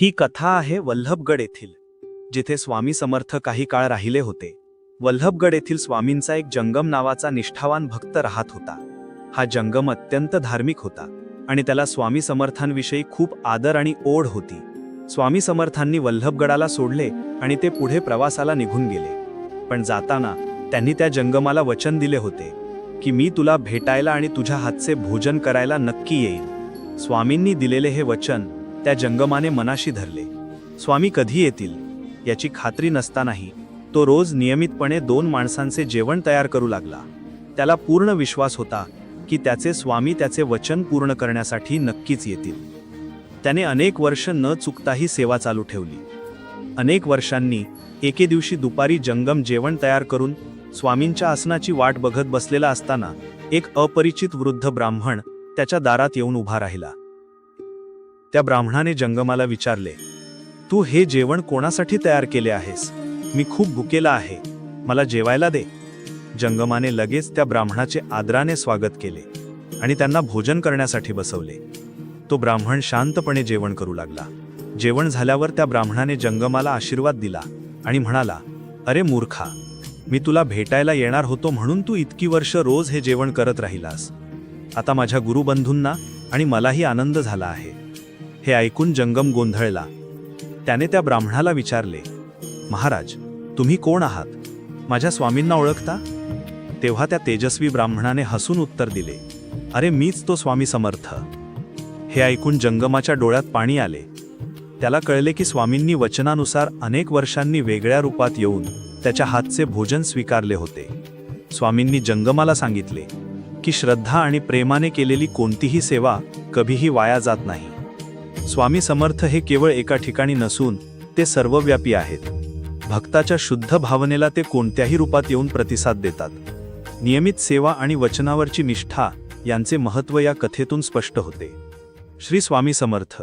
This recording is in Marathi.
ही कथा आहे वल्लभगड येथील जिथे स्वामी समर्थ काही काळ राहिले होते. वल्लभगड येथील स्वामींचा एक जंगम नावाचा निष्ठावान भक्त राहत होता. हा जंगम अत्यंत धार्मिक होता आणि त्याला स्वामी समर्थांविषयी खूप आदर आणि ओढ होती. स्वामी समर्थांनी वल्लभगडाला सोडले आणि ते पुढे प्रवासाला निघून गेले. पण जाताना त्यांनी त्या जंगमाला वचन दिले होते की मी तुला भेटायला आणि तुझ्या हातचे भोजन करायला नक्की येईल स्वामींनी दिलेले हे वचन त्या जंगमाने मनाशी धरले. स्वामी कधी येतील याची खात्री नसतानाही तो रोज नियमितपणे दोन माणसांचे जेवण तयार करू लागला. त्याला पूर्ण विश्वास होता की त्याचे स्वामी त्याचे वचन पूर्ण करण्यासाठी नक्कीच येतील. त्याने अनेक वर्ष न चुकताही सेवा चालू ठेवली. अनेक वर्षांनी एके दिवशी दुपारी जंगम जेवण तयार करून स्वामींच्या आसनाची वाट बघत बसलेला असताना एक अपरिचित वृद्ध ब्राह्मण त्याच्या दारात येऊन उभा राहिला. त्या ब्राह्मणाने जंगमाला विचारले तू हे जेवण कोणासाठी तयार केले आहेस? मी खूप भुकेला आहे. मला जेवायला दे. जंगमाने लगेच त्या ब्राह्मणाचे आदराने स्वागत केले आणि त्यांना भोजन करण्यासाठी बसवले. तो ब्राह्मण शांतपणे जेवण करू लागला. जेवण झाल्यावर त्या ब्राह्मणाने जंगमाला आशीर्वाद दिला आणि म्हणाला अरे मूर्खा मी तुला भेटायला येणार होतो म्हणून तू इतकी वर्ष रोज हे जेवण करत राहिलास. आता माझ्या गुरुबंधूंना आणि मलाही आनंद झाला आहे. हे ऐकून जंगम गोंधळला. त्याने त्या ब्राह्मणाला विचारले महाराज तुम्ही कोण आहात? माझ्या स्वामींना ओळखता? तेव्हा त्या तेजस्वी ब्राह्मणाने हसून उत्तर दिले अरे मीच तो स्वामी समर्थ. हे ऐकून जंगमाच्या डोळ्यात पाणी आले. त्याला कळले की स्वामींनी वचनानुसार अनेक वर्षांनी वेगळ्या रूपात येऊन त्याच्या हातचे भोजन स्वीकारले होते. स्वामींनी जंगमाला सांगितले की श्रद्धा आणि प्रेमाने केलेली कोणतीही सेवा कधीही वाया जात नाही. स्वामी समर्थ हे केवळ एका ठिकाणी नसून ते सर्वव्यापी आहेत. भक्ताच्या शुद्ध भावनेला ते कोणत्याही रूपात येऊन प्रतिसाद देतात. नियमित सेवा आणि वचनावरची निष्ठा यांचे महत्त्व या कथेतून स्पष्ट होते. श्री स्वामी समर्थ